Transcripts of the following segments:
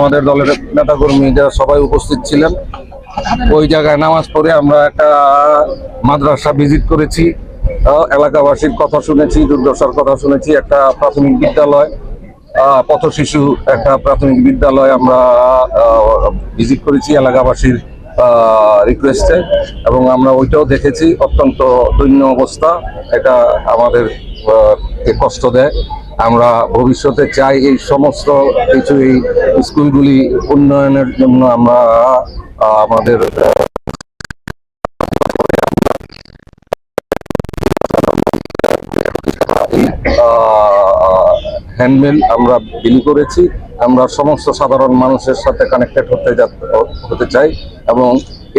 আমাদের দলের নেতা কর্মী যারা সবাই উপস্থিত ছিলেন, ওই জায়গায় নামাজ পড়ে আমরা একটা মাদ্রাসা ভিজিট করেছি। এলাকাবাসীর কথা শুনেছি, দুর্দশার কথা শুনেছি, একটা প্রাথমিক বিদ্যালয় পথ শিশু একটা প্রাথমিক বিদ্যালয় আমরা ভিজিট করেছি এলাকাবাসীর। রিকোয়েস্টে এবং আমরা ওইটাও দেখেছি, অত্যন্ত দৈন্য অবস্থা। এটা আমাদের কষ্ট দেয়। আমরা ভবিষ্যতে চাই এই সমস্ত কিছু, এই স্কুলগুলি উন্নয়নের জন্য আমরা আমাদের হ্যান্ডমেল আমরা বিলি করেছি। আমরা সমস্ত সাধারণ মানুষের সাথে কানেক্টেড হতে হতে চাই এবং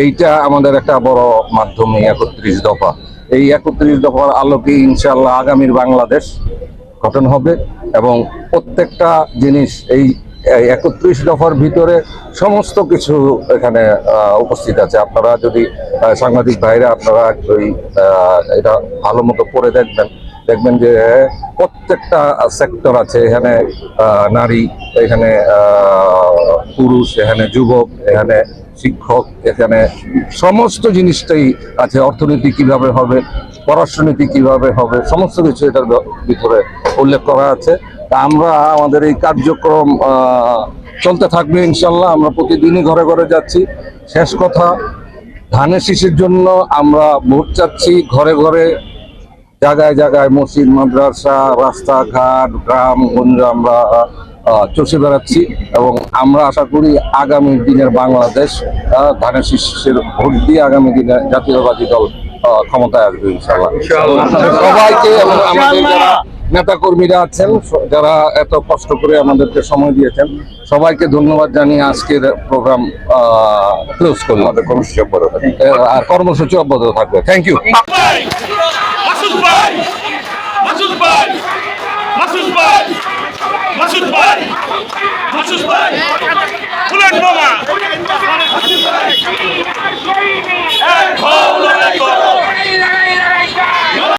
এইটা আমাদের একটা বড় মাধ্যম এই একত্রিশ দফা। এই একত্রিশ দফার আলোকে ইনশাল্লাহ আগামীর বাংলাদেশ গঠন হবে এবং প্রত্যেকটা জিনিস এই একত্রিশ দফার ভিতরে সমস্ত কিছু এখানে উপস্থিত আছে। আপনারা যদি সাংবাদিক ভাইরা আপনারা ওই এটা ভালো মতো পড়ে দেখবেন। দেখবেন যে, প্রত্যেকটা সেক্টর আছে। এখানে নারী, এখানে পুরুষ, এখানে যুবক, এখানে শিক্ষক, এখানে সমস্ত জিনিসটাই আছে। অর্থনীতি কীভাবে হবে পররাষ্ট্রনীতি কীভাবে হবে, সমস্ত কিছু এটার ভিতরে উল্লেখ করা আছে। তা আমরা আমাদের এই কার্যক্রম চলতে থাকবে ইনশাল্লাহ। আমরা প্রতিদিনই ঘরে ঘরে যাচ্ছি। শেষ কথা, ধানের শীষের জন্য আমরা ভোট চাচ্ছি। ঘরে ঘরে জায়গায় জায়গায় মসজিদ মাদ্রাসা রাস্তাঘাট গ্রাম গঞ্জ আমরা চষে বেড়াচ্ছি এবং আমরা আশা করি আগামী দিনের বাংলাদেশ ধানের শীর্ষের ভোট দিয়ে আগামী দিনে জাতীয়বাদী দল ক্ষমতায় আসবে ইনশাল্লাহ সবাইকে এবং আমাদের যারা নেতা কর্মীরা আছেন যারা এত কষ্ট করে আমাদেরকে সময় দিয়েছেন সবাইকে ধন্যবাদ জানিয়ে আজকের প্রোগ্রাম ক্লোজ করলাম। আমাদের কর্মসূচি অব্যাহত আর কর্মসূচি অব্যাহত থাকবে। Thank you